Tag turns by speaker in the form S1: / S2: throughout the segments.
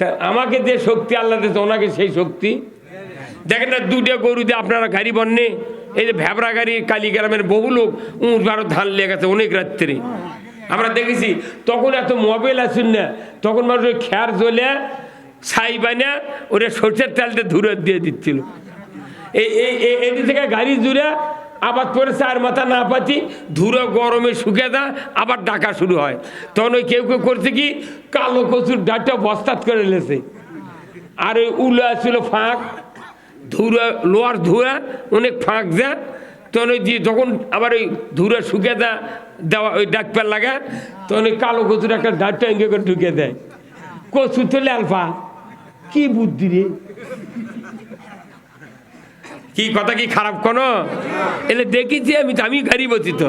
S1: তা আমাকে যে শক্তি আল্লাহ দিয়েছে, ওনাকে সেই শক্তি। দেখেন না দুটো গরু দিয়ে আপনারা গাড়ি বন্যে, এই যে ভ্যাবরা গাড়ি, কালীগ্রামের বহু লোক উঁট বারো ধান লেগেছে অনেক রাত্রে। আমরা দেখেছি, তখন এত মোবাইল আসুন না, তখন মানুষ ওই খেয়ার জ্বলে, ছাই বানা ওরা সরষের তেলটা ধুরে দিয়ে দিচ্ছিল। এই এই থেকে গাড়ি জুড়ে আবার পরে চার মাথা না পাচ্ছি ধুরো গরমে শুকে দা আবার ডাকা শুরু হয়। তখন ওই কেউ কেউ করছে কি, কালো কচুর ডাটা বস্তাত করে লেছে। আর ওই উলো ছিল ফাঁক, ধুরা লোয়ার ধুয়া, অনেক ফাঁক যা। তখন ওই যে যখন আবার ওই ধুরা শুকে দা দেওয়া ওই ডাকপার লাগা, তখন ওই কালো কচুর একটা ডাটটা এঙ্গে করে ঢুকে দেয়। কচু তো লালফা কি বুদ্ধি রে? কি কথা কি খারাপ কোনো? এলে দেখেছি আমি, তো আমি গাড়ি বসি তো।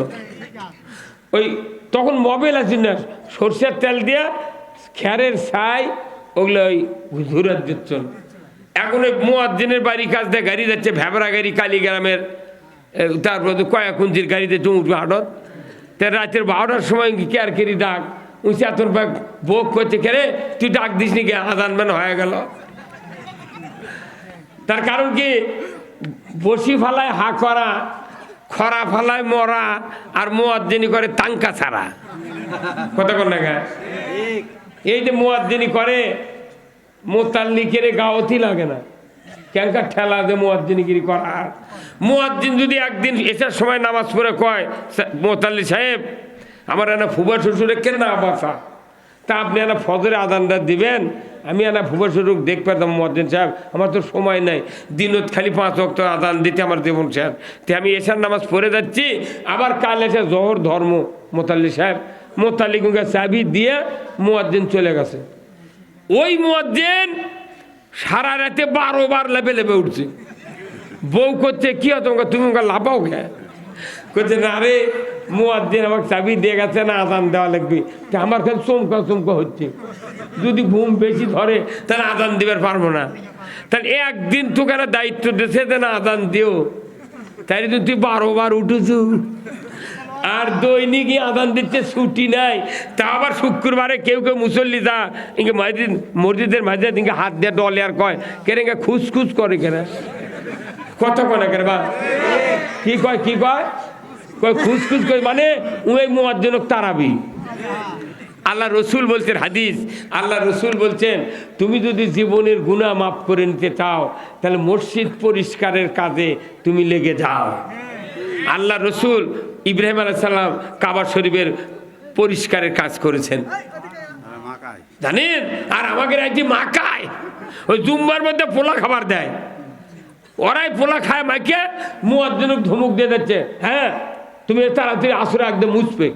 S1: ওই তখন মোবাইল আছে না, সর্ষের তেল দিয়া খ্যারের ছাই, ওগুলো ওই ঘুরার দিচ্ছেন। এখন ওই মুয়াজ্জিনের বাড়ি কাজ দিয়ে গাড়ি যাচ্ছে ভ্যাবরা গাড়ি, কালীগ্রামের তারপর তো কয়াকুঞ্জির গাড়িতে চুমুটবে হাটত। তা রাতের বারোটার সময় কেয়ার কেরি ডাক? উঁচে এত বোক করছে কেরে তুই ডাক দিস নি কে? আদান মান হয়ে গেল। তার কারণ কি? বসি ফালায় হা করা, খরা ফালায় মরা, আর মোয়াজ্জিনি করে তাঙ্কা ছাড়া। কথা কোন এই যে মোয়াজ্জিনি করে, মোতাল্লিকের গাওতি লাগে না। কেনকার ঠেলা দে মোয়াজ্জিনিগিরি করার? মোয়াদ্দিন যদি একদিন এসার সময় নামাজ পড়ে কয় মোতাল্লি সাহেব, আমার এনা ফুবা শ্বশুরে কেন না বাসা? তা আপনি এনা ফজরে আদানটা দিবেন আমি ফুবা শ্বশুর দেখ পেতাম মজ্জিন সাহেব, আমার তো সময় নাই। দিনত খালি পাঁচ অক্ত আদান দিতে আমার দেবন সাহেব। তে আমি এসার নামাজ পড়ে যাচ্ছি, আবার কাল এসে জহর ধর্ম, মোতাল্লি সাহেব। মোতাল্লিকে চাবি দিয়ে মোয়াজ্জিন চলে গেছে। ওই মোয়াজ্জিন সারা রাতে বারো বার লেপে লেপে উঠছে। বউ করছে, কি হতো তুমি লাপাও কে? করছে না রে মুয়াদ্দিন আমাকে চাবি দিয়ে গেছে, না আদান দেওয়া লাগবে। তা আমার কাছে চমকা চমকা হচ্ছে। যদি ঘুম বেশি ধরে, তাহলে আদান দিবার পারব না। তাহলে একদিন তোকে একটা দায়িত্ব দিয়েছে যে, না আদান দিও। তাই তুই বারো বার উঠেছু। আর দৈনিকই আদান দিচ্ছে, ছুটি নাই। তা আবার শুক্রবারে কেউ কেউ মুসল্লি যা ইঙ্গে মসজিদ, মসজিদের মাঝে ইঙ্গে হাত দিয়ে ডলে আর কয় কেন ইঙ্গে খুসখুস করে কেনা? কত কনে কেন বা? কি কয় কি কয়? কয়, খুসখুস করে মানে ওই মোয়াজ্জনক তারাবি। আল্লাহ রসুল বলছেন, হাদিস। আল্লাহ রসুল বলছেন, তুমি যদি জীবনের গুণা মাফ করে নিতে চাও, তাহলে মসজিদ পরিষ্কারের কাজে তুমি লেগে যাও। আল্লাহ রসুল ইব্রাহিম আলাইসাল্লাম কাবা শরীফের পরিষ্কারের কাজ করেছেন। জানেন? আর আমাকে রাজ্যে মাকায় ওই জুম্বার মধ্যে পোলা খাবার দেয়। ওরাই পোলা খায় মাকে মুয়াজ্জনক ধমক দিয়ে দিচ্ছে হ্যাঁ তুমি তাড়াতাড়ি আসরে একদম মুছবে।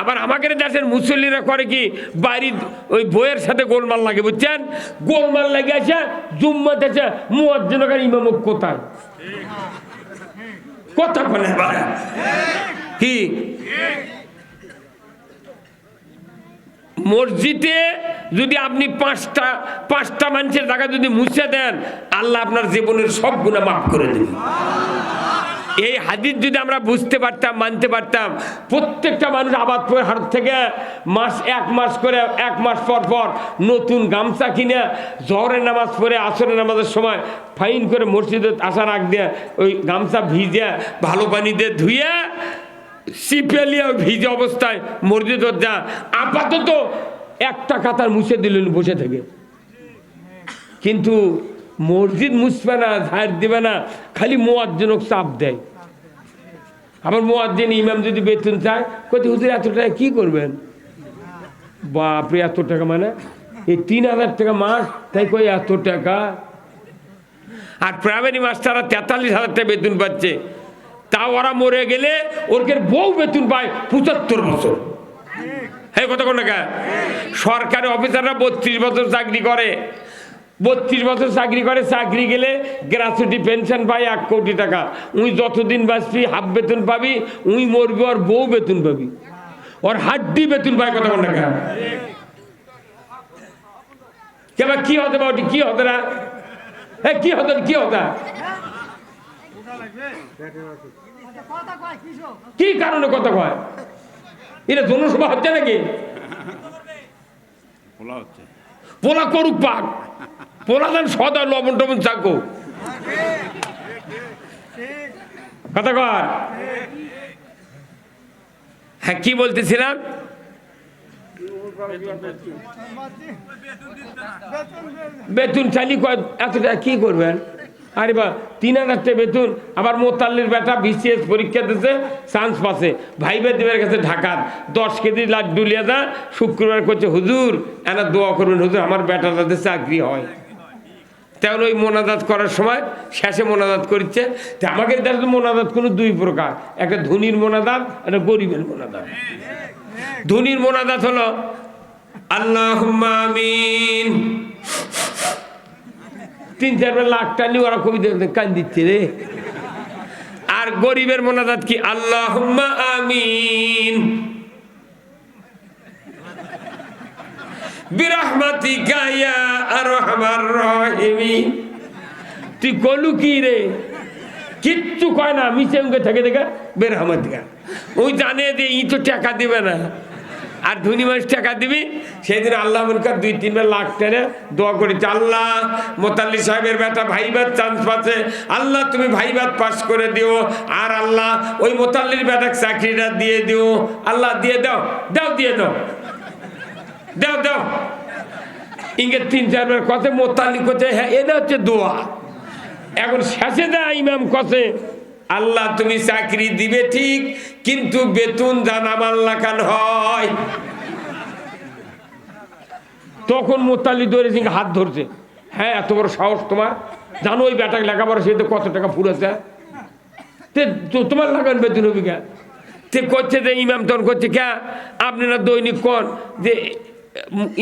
S1: আবার আমাকে দেশের মুসল্লিরা করে কি, বাড়ির ওই বইয়ের সাথে গোলমাল লাগে, বুঝছেন? গোলমাল লাগে আছে জুম্মা দেশে মুয়াজ্জনকার ইমামক কোথায়? কথা বলে কি? মসজিদে যদি আপনি পাঁচটা পাঁচটা মানুষের জায়গা যদি মুছে দেন, আল্লাহ আপনার জীবনের সব গুণা মাফ করে দেবে। এই হাদিস যদি আমরা বুঝতে পারতাম, মানতে পারতাম, প্রত্যেকটা মানুষ আবাদ করে হাট থেকে মাস, এক মাস করে, এক মাস পর পর নতুন গামছা কিনে জহরের নামাজ পড়ে, আসরের নামাজের সময় ফাইন করে মসজিদে আসার আগ দিয়ে ওই গামছা ভিজে, ভালো পানি দিয়ে ধুয়ে সিপেলিয়া ভিজে অবস্থায় মসজিদ যা আপাতত একটা কাতার মুছে দিলেন বসে থেকে। কিন্তু মসজিদ মুছবে না, ঝাড় দিবে না, খালি মোয়াজ্জনক চাপ দেয়। আবার মোয়াজ্জিন ইমাম যদি বেতন চায় কত হুজুর এত টাকা কী করবেন? বাপরে এত টাকা মানে? এই তিন হাজার টাকা মাস, তাই কই এত টাকা? আর প্রাইমারি মাস্টাররা তেতাল্লিশ হাজার টাকা বেতন পাচ্ছে। তা ওরা মরে গেলে ওরকে বউ বেতন পায় পঁচাত্তর বছর। হ্যাঁ কত কোন সরকারি অফিসাররা বত্রিশ বছর চাকরি করে। বত্রিশ বছর চাকরি করে চাকরি গেলে গ্রাচুটি পেনশন পাই এক কোটি টাকা। উই যতদিন বাঁচবি হাফ বেতন পাবি উই মরবি ওর বউ বেতন পাবি। ওর হাড্ডি বেতন পায় কত কোন? টাকা কেবা কি হতে পারি কি হতে না হ্যাঁ কি হতে কি হতা কি কারণে কথা কয়? এটা জনসভা হচ্ছে নাকি?
S2: হচ্ছে।
S1: পোলা করুক পাক। পোলা দেন সদা লবণ টবণ থাকো কথা কর। হ্যাঁ কি বলতেছিলাম? বেতন চালি কয়, এত কি করবেন? আরে বা, তিন হাজার টাকা বেতন, আবার মোতাল্লির বেটা বিসিএস পরীক্ষা দিতে চান্স পাচ্ছে। ভাইবে দেবের কাছে ঢাকার দশ কেজি লাড্ডু লিয়ে যা, শুক্রবার করছে, হুজুর, এনা দোয়া করবেন, হুজুর, আমার বেটা তাদের চাকরি হয়। তেমন ওই মোনাজাত করার সময় শেষে মোনাজাত করছে তা আমাকে দেখা মোনাজাত কোনো দুই প্রকার। একটা ধনির মোনাজাত, একটা গরিবের মোনাজাত। ধনির মোনাজাত হলো আল্লাহ আমিন। তিন চারবার লাখ টানি ওরা কবিতা কান দিচ্ছে রে। আর গরিবের মোনাজাত কি? আল্লাহ আমিন। বিরহমাতিকা ইয়া আরহামার রাহিমিন তুই কলু কি রে? কিচ্ছু কয় না, মিশে উঙ্গে থেকে দেখা বেরহমাতিকা। ওই জানে যে ই তো টাকা দিবে না। আর ধনী মানুষ টাকা দিবি, সেদিন আল্লাহ মনকার দুই তিনবার লাখ টেনে দোয়া করেছে। আল্লাহ মোতাল্লি সাহেবের বেটা ভাইবাদ চান্স পাচ্ছে। আল্লাহ, তুমি ভাইবাদ পাস করে দিও। আর আল্লাহ, ওই মোতাল্লির বেটা চাকরিটা দিয়ে দিও। আল্লাহ, দিয়ে দাও দাও, দিয়ে দাও। দাও দাও। ইঙ্গে তিন চারবার কথা মোতালি করছে হ্যাঁ এটা হচ্ছে দোয়া। এখন শেষে দেয় ইমাম কছে আল্লাহ তুমি চাকরি দিবে ঠিক, কিন্তু বেতন জানামাল লাখান হয়। তখন মোতালি ধরে সিং হাত ধরছে। হ্যাঁ এত বড় সাহস তোমার। জানো ওই বেটাকে লেখাপড়া সে তো কত টাকা ফুরেছে তে তোমার লাগান বেতন হবে কে? করছে যে ইমাম তখন করছে কে? আপনারা দৈনিক কন যে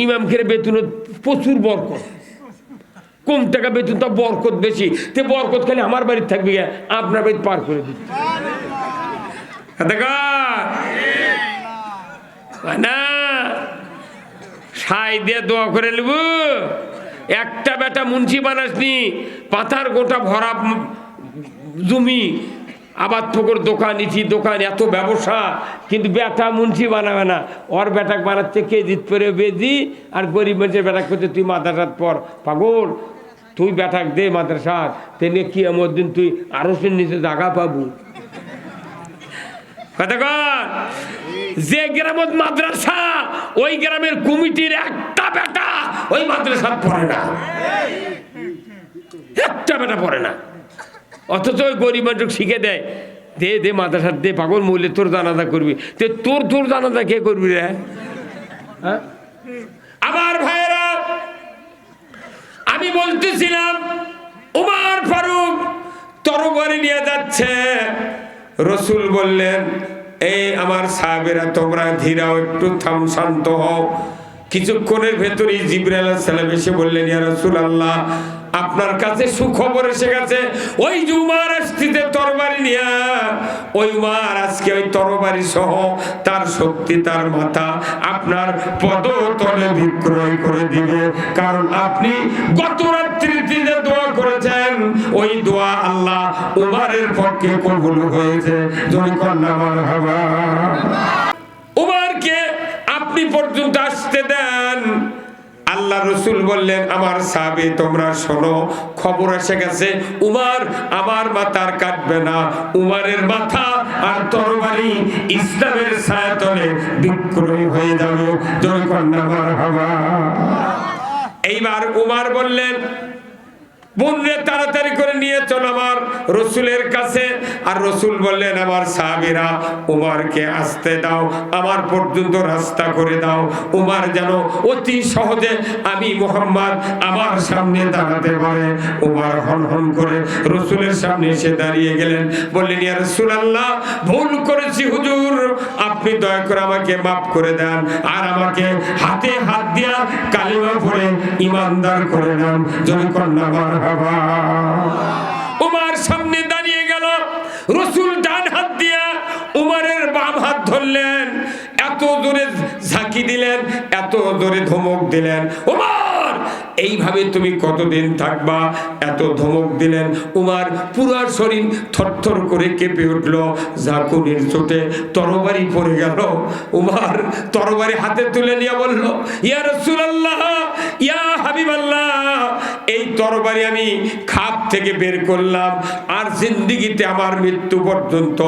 S1: ইমাম খেলে বেতন প্রচুর বরকত। কম টাকা বেতন তো বরকত বেশি। তে বরকত খালি আমার বাড়িতে থাকবে আপনার বাড়িতে পার করে দিচ্ছে না? সাই দিয়ে দোয়া করে একটা বেটা মুন্সি বানাসনি পাথার গোটা ভরা জমি। আবার পুকুর দোকান ইটি দোকান, এত ব্যবসা, কিন্তু বেটা মুন্সি বানাবে না। ওর বেটাক বানাচ্ছে কেজিত পরে বেজি, আর গরিব মানুষের বেটাক করছে তুই মাদ্রাসাত পর পাগল। তুই বেটাক দে মাদ্রাসাত তেনে কি এমন দিন তুই আরও নিচে জায়গা পাবু। যে গ্রামত মাদ্রাসা, ওই গ্রামের কমিটির একটা বেটা ওই মাদ্রাসা পড়ে না। একটা বেটা পড়ে না। অথচ গরিব মানুষ শিখে দেয়, দে দে মাদ্রাসা দে পাগল মূল্যে তোর জানাজা করবি। তে তোর তোর জানাজা কে করবি রে? হ্যাঁ? আমার ভাইরা আমি বলতেছিলাম, উমার ফারুক তরবারি নিয়ে যাচ্ছে। রসুল বললেন, এই আমার সাহেবেরা, তোমরা ধীরাও একটু থাম, শান্ত হও। কিছুক্ষণের ভেতরেই জিব্রাইল সালাম এসে বললেন, ইয়া রসুল আল্লাহ আপনার কাছে সুখবর এসে গেছে। ওই যে উমার আসতিতে তরবারি নিয়া। ওই উমার আজকে ওই তরবারি সহ তার শক্তি, তার মাথা আপনার পদতলে বিক্রয় করে দিবে। কারণ আপনি গত রাত্রিতে যে দোয়া করেছেন। ওই দোয়া আল্লাহ উমারের পক্ষে কবুল হয়েছে। যদি কন্যা উমারকে আপনি পর্যন্ত আসতে দেন। আল্লাহ রসুল বললেন, আমার সাবে তোমরা শোনো, খবর এসে গেছে, উমার আমার মাথার কাটবে না। উমারের মাথা আর তরবারি ইসলামের ছায়াতলে বিক্রয় হয়ে যাবে। জয় কন্যা এইবার উমার বললেন বোনরে তাড়াতাড়ি করে নিয়ে চল আমার রসুলের কাছে। আর রসুল বললেন, আমার সাহাবিরা উমারকে আসতে দাও, আমার পর্যন্ত রাস্তা করে দাও। উমার যেন অতি সহজে আমি মোহাম্মদ আমার সামনে দাঁড়াতে পারে। উমার হন করে রসুলের সামনে এসে দাঁড়িয়ে গেলেন। বললেন, ইয়া রসুল আল্লাহ ভুল করেছি হুজুর। আপনি দয়া করে আমাকে মাফ করে দেন। আর আমাকে হাতে হাত দিয়া কালিমা পড়ে ইমানদার করে নেন। যদি কন্যা মার উমার সামনে দাঁড়িয়ে গেল। রসুল ডান হাত দিয়া উমারের বাম হাত ধরলেন। এত জোরে ঝাঁকি দিলেন, এত জোরে ধমক দিলেন। উমার, এইভাবে তুমি কতদিন থাকবা? এত ধমক দিলেন। উমার পুরা শরীর থরথর করে কেঁপে উঠল। ঝাঁকুনির চোটে তরবারি পড়ে গেল। উমার তরবারি হাতে তুলে নিয়ে বলল, ইয়া রাসূলুল্লাহ, ইয়া হাবিবাল্লাহ। এই তরবারি আমি খাপ থেকে বের করলাম আর জিন্দিগিতে আমার মৃত্যু পর্যন্ত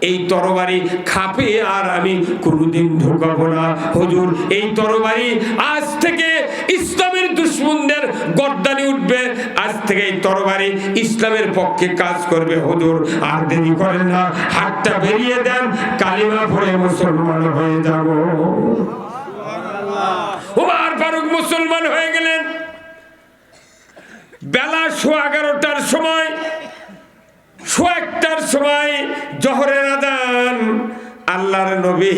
S1: এই তরবারি খাপে আর আমি কোনোদিন ঢুকাবো না। হুজুর এই তরবারি আজ থেকে ইসলামের দুশ্মনদের গর্দানি উঠবে। আজ থেকে এই তরবারি ইসলামের পক্ষে কাজ করবে। হুজুর আর দেরি করেন না। হাতটা বেরিয়ে দেন কালিমা পড়ে মুসলমান হয়ে যাব। উমার ফারুক মুসলমান হয়ে গেলেন। বেলা সোয়া এগারোটার সময়, সোয়া একটার সময় জহরের আদান। আল্লাহর নবী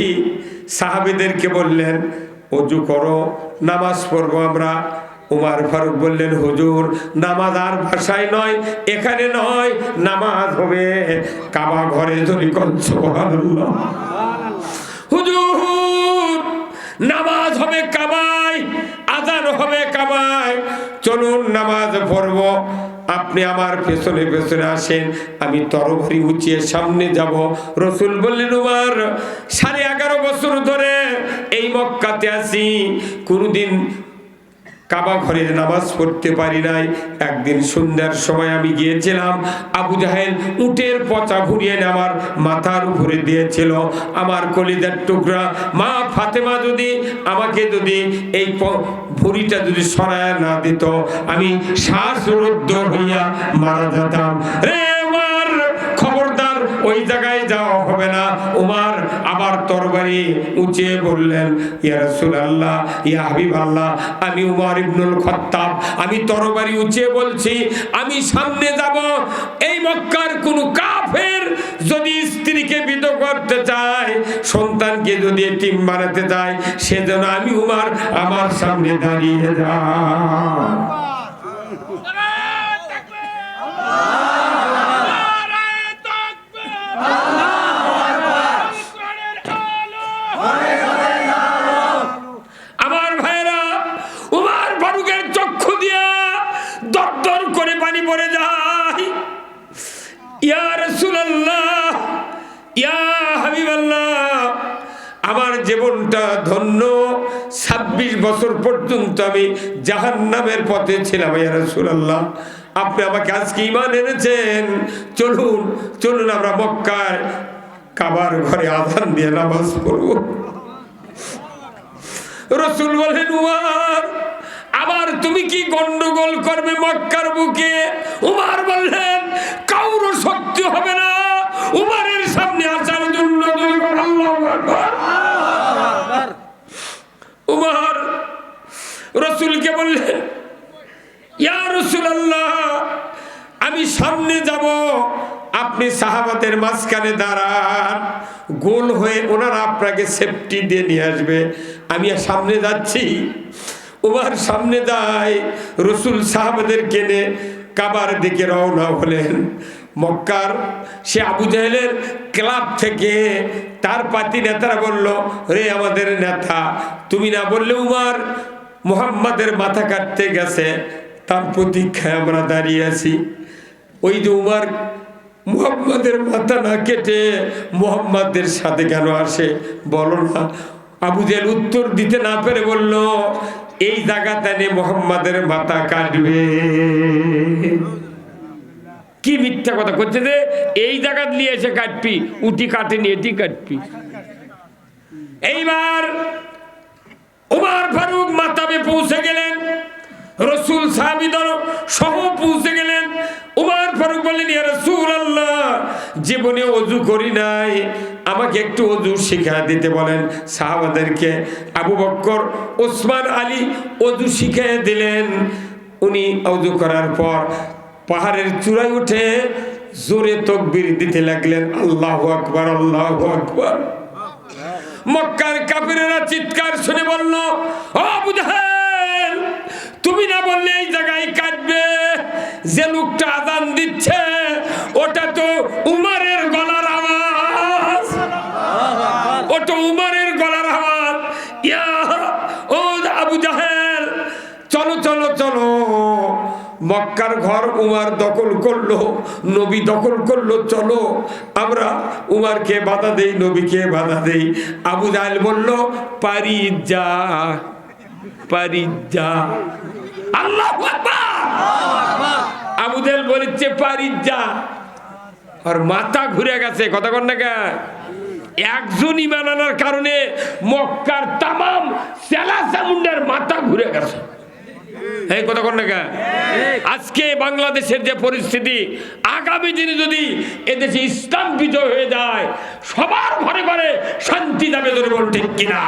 S1: সাহাবিদেরকে বললেন অজু করো, নামাজ পড়ব আমরা। উমার ফারুক বললেন, হুজুর, নামাজ আর ভাষায় নয়, এখানে নয়, নামাজ হবে কাবা ঘরে ধরি কঞ্চ হুজুর নামাজ হবে কাবায় আজান হবে কাবায় চলুন নামাজ পড়ব। আপনি আমার পেছনে পেছনে আসেন, আমি তরভরি উঁচিয়ে সামনে যাব। রসুল বললেন, উমার, সাড়ে এগারো বছর ধরে এই মক্কাতে আছি। কোনোদিন কাবা ঘরে নামাজ পড়তে পারি নাই। একদিন সন্ধ্যার সময় আমি গিয়েছিলাম, আবু জাহেল উটের পচা ঘুরিয়ে আমার মাথার উপরে দিয়েছিল। আমার কলিদার টুকরা, মা ফাতেমা যদি আমাকে যদি এই ভুড়িটা যদি সরায় না দিত, আমি শ্বাসরুদ্ধ হইয়া মারা যেতাম। রে ওই জায়গায় যাওয়া হবে না। উমার আবার তরবারি উঁচিয়ে বললেন, ইয়া রাসূলুল্লাহ, ইয়া হাবিবাল্লাহ, আমি উমর ইবনুল খাত্তাব, আমি তরবারি উঁচিয়ে বলছি, আমি সামনে যাব। এই মক্কার কোন কাফের যদি স্ত্রীকে বিদ করতে চায়, সন্তানকে যদি এতিম বানাতে চায়, সেজন্য আমি উমার আমার সামনে দাঁড়িয়ে যাই জীবনটা ধন্য। ছাব্বিশ বছর পর্যন্ত আমি জাহান্নামের পথে ছিলাম, ইয়া রাসূলুল্লাহ। আপনি আমাকে আজকে ইমান এনেছেন। চলুন চলুন আমরা মক্কায় কাবার ঘরে আধান দিয়ে নামাজ পড়ব। রসুল বলেন আবার তুমি কি গন্ডগোল করবে মক্কার বুকে? উমার বললেন কাউরও শক্তি হবে না। উমারের সামনে আসার জন্য আল্লাহু। উমার রসুলকে বললেন ইয়া রসুলাল্লাহ, আমি সামনে যাব, আপনি সাহাবাতের মাঝখানে দাঁড়ান। গোল হয়ে ওনারা আপনাকে সেফটি দিয়ে নিয়ে আসবে। আমি সামনে যাচ্ছি। ওমার সামনে যায়, রসুল সাহাবাদের কেনে কাবার দিকে রওনা হলেন। মক্কার সে আবু জাহেলের ক্লাব থেকে তার পাতি নেতারা বলল, রে আমাদের নেতা, তুমি না বললে উমার মোহাম্মদের মাথা কাটতে গেছে, তার প্রতীক্ষায় আমরা দাঁড়িয়ে আছি। ওই যে উমার মুহাম্মাদের মাথা না কেটে মুহাম্মাদের সাথে কেন আসে? বলো না। আবু জেল উত্তর দিতে না পেরে বলল এই জায়গাতে মোহাম্মদের মাথা কাটবে। কি মিথ্যা কথা করছে যে এই জায়গা নিয়ে এসে কাটবি, উটি কাটেনি এটি কাটবি। এইবার উমার ফারুক মাতাবে পৌঁছে গেলেন। রসুল সাহাবিদর জীবনে অজু করি নাই। আমাকে একটু অজু শিখা দিতে বলেন। সাহাবাদেরকে আবু বক্কর, ওসমান আলী অজু শিখিয়ে দিলেন। উনি অজু করার পর পাহাড়ের চূড়ায় উঠে জোরে তকবির দিতে লাগলেন। আল্লাহ আকবার আল্লাহ আকবার। মক্কার কাফিরেরা চিৎকার শুনে বলল তুমি না বললে এই জায়গায় কাটবে যে লোকটা আদান দিচ্ছে ওটা তো উমারের গলার আওয়াজ। ওটা উমারের গলার আওয়াজ। ইয়া ও আবু জাহেল। চলো চলো চলো। মক্কার ঘর উমার দখল করল, নবী দখল করল, চলো। আমরা উমারকে বাধা দেই, নবীকে বাধা দেই। আবু জাহেল বলল, পারি যা পারিজা আল্লাহ আবুদেল বলেছে পারিজা আর মাথা ঘুরে গেছে কতক্ষণ না গে? একজন ইমান আনার কারণে মক্কার তামাম সেলা চামুন্ডার মাথা ঘুরে গেছে এই কতক্ষণ না গে? আজকে বাংলাদেশের যে পরিস্থিতি, আগামী দিনে যদি এদেশে ইসলাম বিজয় হয়ে যায়, সবার ঘরে ঘরে শান্তি যাবে ধরে বল ঠিক কিনা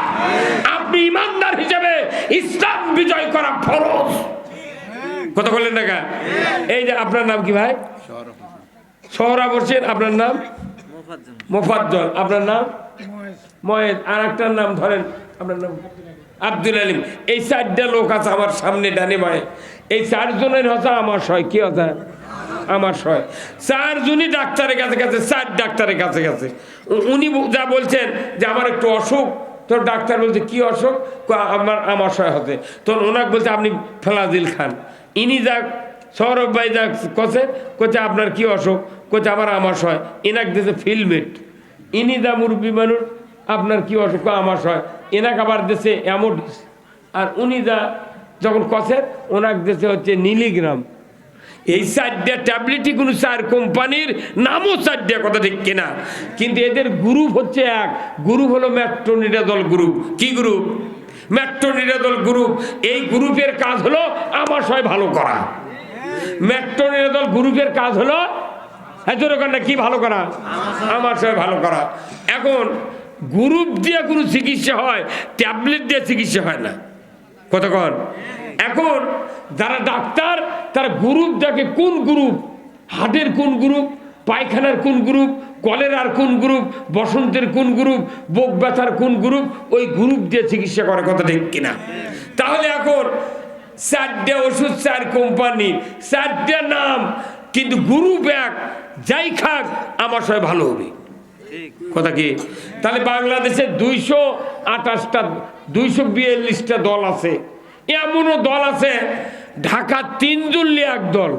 S1: আপনি ইমানদার হিসেবে ইসলাম বিজয় করা ফরজ কথা বললেন না? এই যে আপনার নাম কি ভাই সোহরা বসেন আপনার নাম? মোফাজ্জল। আপনার নাম? ময়েদ আর একটার নাম ধরেন আপনার নাম? আব্দুল আলিম। এই চারটা লোক আছে আমার সামনে ডানে বায়ে। এই চারজনের হচ্ছে আমার সয়। কি হচ্ছে? আমার সয়। চারজনই ডাক্তারের কাছে গেছে চার ডাক্তারের কাছে গেছে। উনি যা বলছেন যে আমার একটু অসুখ তো ডাক্তার বলছে কি অসুখ? আমার আমার সয় হতে। তখন ওনাকে বলছে আপনি ফেলাজিল খান। ইনি যা সৌরভ ভাই যা কছে? কোচে আপনার কি অসুখ? কোচে আমার আমার সয় এনাক দিয়েছে ফিলমেট ইনি যা মুরব্বী মানুষ, আপনার কি অসুখ আমার সয় এনাক আবার দেশে অ্যামোডিস আর উনি দা যখন কষেন ওনাক দেশে হচ্ছে নীলিগ্রাম এই চারটা ট্যাবলেটই কোনো চার কোম্পানির, নামও চারটা কথা ঠিক কিনা। কিন্তু এদের গ্রুপ হচ্ছে এক। গ্রুপ হলো ম্যাট্রোনিডাদল গ্রুপ কি গ্রুপ ম্যাট্রোনিডাদল গ্রুপ এই গ্রুপের কাজ হলো আমাশয় ভালো করা। ম্যাট্রোনিডাদল গ্রুপের কাজ হলো হেজরকান্ডা কি ভালো করা? আমাশয় ভালো করা। এখন গ্রুপ দিয়ে কোনো চিকিৎসা হয়, ট্যাবলেট দিয়ে চিকিৎসা হয় না। কতক্ষণ এখন যারা ডাক্তার, তারা গ্রুপ দেখে কোন গ্রুপ? হার্টের কোন গ্রুপ? পায়খানার কোন গ্রুপ? কলেরার কোন গ্রুপ? বসন্তের কোন গ্রুপ? বুক ব্যথার কোন গ্রুপ? ওই গ্রুপ দিয়ে চিকিৎসা করে কথা ঠিক কিনা? তাহলে এখন চারটে ওষুধ চার কোম্পানি, চারটে নাম কিন্তু গুরু এক যাই খাক আমার সবাই ভালো হবে। কথা কি? তাহলে বাংলাদেশে দুইশো আঠাশটা দুইশো বিয়াল্লিশটা দল আছে। এমনও দল আছে ঢাকা তিনজন লিয়ে এক দল।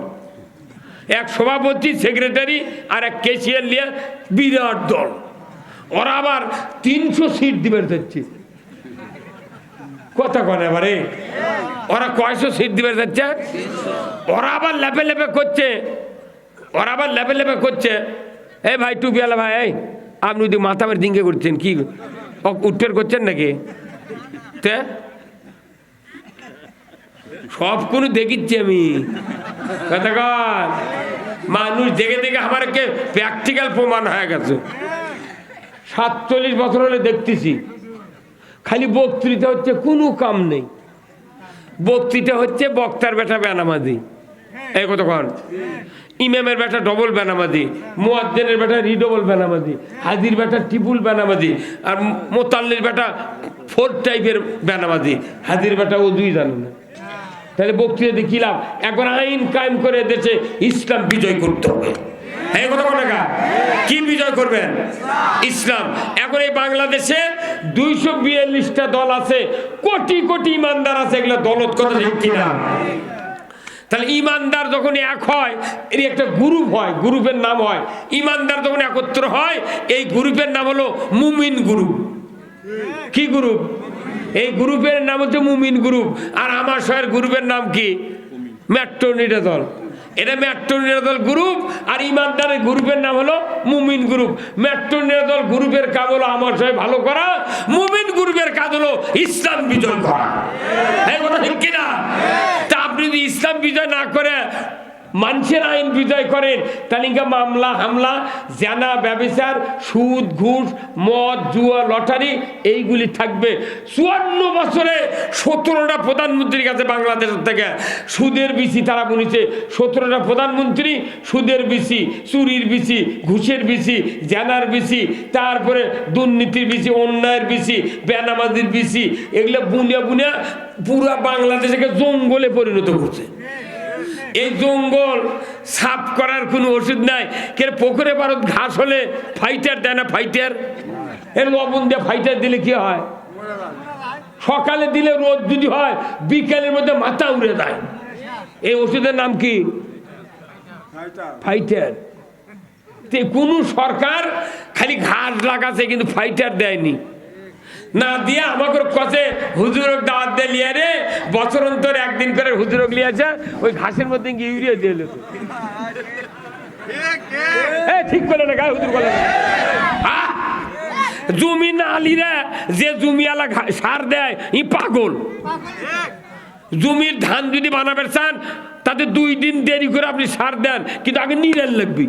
S1: এক সভাপতি সেক্রেটারি আর এক কেশিয়ার লিয়ে বিরাট দল। ওরা আবার তিনশো সিট দিবে যাচ্ছে। কথা কন এবারে ওরা কয়শো সিট দিবে যাচ্ছে? ওরা আবার লেপে লেপে করছে। ওরা আবার লেপে লেপে করছে। এই ভাই, টুপিওয়ালা ভাই, এই, আপনি যদি মাথা মেরে দিঙ্গে করছেন কি উত্তর করছেন নাকি? তে? সব কোনো দেখিচ্ছি আমি। মানুষ দেখে দেখে আমার কে প্র্যাকটিক্যাল প্রমাণ হয়ে গেছে। সাতচল্লিশ বছর হলে দেখতেছি। খালি বক্তৃতা হচ্ছে, কোনো কাম নেই। বক্তৃতা হচ্ছে বক্তার বেটা বেনামাদি এই কতক্ষণ ইমামের বেটা ডবল বেনামাদি মোয়াজ্জেনের বেটা রিডবল বেনামাদি হাজির বেটা ট্রিপুল বেনামাদি আর মোতাল্লির বেটা ফোর টাইপের বেনামাদি হাজির বেটা ও দুই জানে না। তাহলে বক্তৃতা দিয়ে লাভ? একবার আইন কায়েম করে দেশে ইসলাম বিজয় করতে হবে। কি বিজয় করবেন? ইসলাম। এখন এই বাংলাদেশে দুইশো বিয়াল্লিশটা দল আছে, কোটি কোটি ইমানদার আছে, এগুলো দলত কথা ঠিক কিনা? তাহলে ইমানদার যখন এক হয় এর একটা গ্রুপ হয় গ্রুপের নাম হয়। ইমানদার যখন একত্র হয়, এই গ্রুপের নাম হলো মুমিন গ্রুপ কি গ্রুপ এই গ্রুপের নাম হচ্ছে মুমিন গ্রুপ আর আমার শহরের গ্রুপের নাম কি? ম্যাট্রোনিটা দল এটা ম্যাট্রোনিটা দল গ্রুপ আর ইমানদারের গ্রুপের নাম হলো মুমিন গ্রুপ ম্যাট্রোনিটা দল গ্রুপের কাজ হলো আমার সবাই ভালো করা, মুমিন গ্রুপের কাজ হলো ইসলাম বিজয় করা এই কথা ঠিক কিনা তা আপনি যদি ইসলাম বিজয় না করে মানুষের আইন বিজয় করেন তালিকা মামলা, হামলা, জানা ব্যবসার সুদ, ঘুষ, মদ, জুয়া, লটারি, এইগুলি থাকবে। চুয়ান্ন বছরে সতেরোটা প্রধানমন্ত্রীর কাছে বাংলাদেশ থেকে সুদের বিসি তারা বলেছে সতেরোটা প্রধানমন্ত্রী সুদের বিসি, চুরির বিসি, ঘুষের বিসি, জানার বিসি, তারপরে দুর্নীতির বিসি, অন্যায়ের বিসি, বেনামাজির বিসি, এগুলো বুনিয়া বুনিয়া পুরা বাংলাদেশকে জঙ্গলে পরিণত করছে। এই জঙ্গল সাফ করার কোনো ওষুধ নাই। কে পুকুরে ভারত ঘাস হলে ফাইটার দেয় না ফাইটার এর লবণ দিয়ে ফাইটার দিলে কি হয়? সকালে দিলে রোদ যদি হয়, বিকেলের মধ্যে মাথা উড়ে যায়। এই ওষুধের নাম কি? ফাইটার কোনো সরকার খালি ঘাস লাগাছে কিন্তু ফাইটার দেয়নি। না দিয়ে আমাকে কষে হুজুরক দাওয়াত দিয়ে লিয়ে রে, বছর অন্তর একদিন করে হুজুরক লিয়েছে ওই ঘাসের মধ্যে গিয়ে ইউরিয়া দিয়ে এলো ঠিক করলে না, গায়ে হুজুর বলে না। জমি না আলিরা যে জমি আলা ঘা- সার দেয়, ই পাগল। জমির ধান যদি বানাবে চান, তাতে দুই দিন দেরি করে আপনি সার দেন, কিন্তু আগে নিরান লাগবে।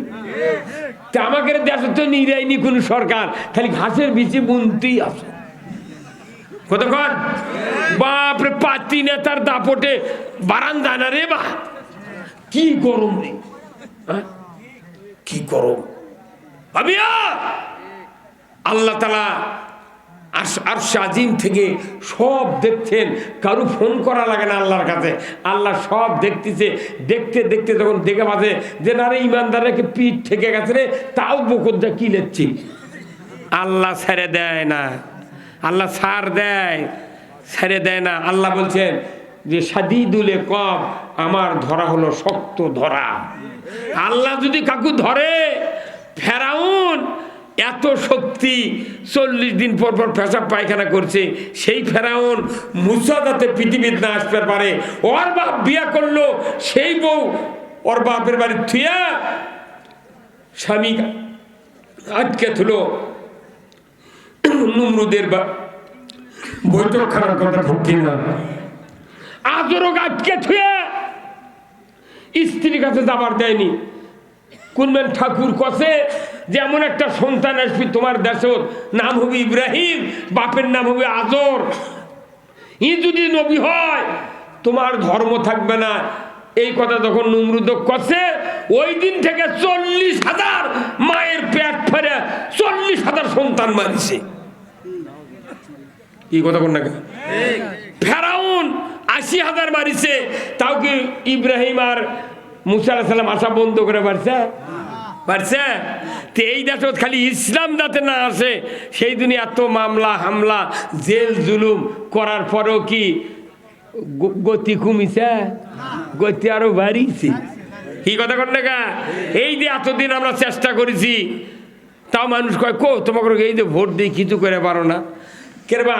S1: আমাকে দেশে তো নিরাইনি কোন সরকার, খালি ঘাসের বিচে বুনতেই আছে। কতক্ষণ বাপরে, পাতি নেতার দাপটে। বারান্দা না রে বা। কি গরম রে? কি গরম। আল্লাহ তালা আর সাজিম থেকে সব দেখছেন। কারু ফোন করা লাগে না আল্লাহর কাছে। আল্লাহ সব দেখতেছে। দেখতে দেখতে যখন দেখে পাচ্ছে যে, না রে ইমানদারকে পিঠ থেকে গেছে রে, তাও বকুরটা কি লেচ্ছি আল্লাহ ছেড়ে দেয় না। আল্লাহ ছাড় দেয়, ছেড়ে দেয় না। আল্লাহ বলছেন যে সাদিদুলে কম আমার ধরা হলো শক্ত ধরা। আল্লাহ যদি কাকু ধরে, ফেরাউন এত শক্তি, চল্লিশ দিন পর পর পেশাব পায়খানা করছে, সেই ফেরাউন মুসাদাতে পৃথিবীর না আসতে পারে, ওর বাপ বিয়া করল, সেই বউ ওর বাপের বাড়ি থুয়া স্বামী আটকে থুলো। নমরুদের বৈঠক খানার কথা ঠিক না। আজরও আটকে ছুঁয়ে স্ত্রীর কাছে যাবার দেয়নি। কুনবেন ঠাকুর কষে যেমন একটা সন্তান আসবি তোমার দেশত নাম হবে ইব্রাহিম, বাপের নাম হবে আজর। ই যদি নবী হয়, তোমার ধর্ম থাকবে না। এই কথা যখন নমরুদ কষে ওই দিন থেকে চল্লিশ হাজার মায়ের ফেরে চল্লিশ হাজার সন্তান মারিছে। কি কথা কোন না ফেরাউন আশি হাজার মারিছে, তাও কি ইব্রাহিম আর মুসা সাল্লাম আসা বন্ধ করে পারছে পারছে তো এই দেশত খালি ইসলাম যাতে না আসে, সেই দিনে এত মামলা, হামলা, জেল, জুলুম করার পরেও কি গতি কমিছে? গতি আরও বাড়িছে। কি কথা কর না এই যে এতদিন আমরা চেষ্টা করেছি তাও মানুষ কয় কো তোমাকে এই যে ভোট দিয়ে কিছু করে পারো না। কেরবা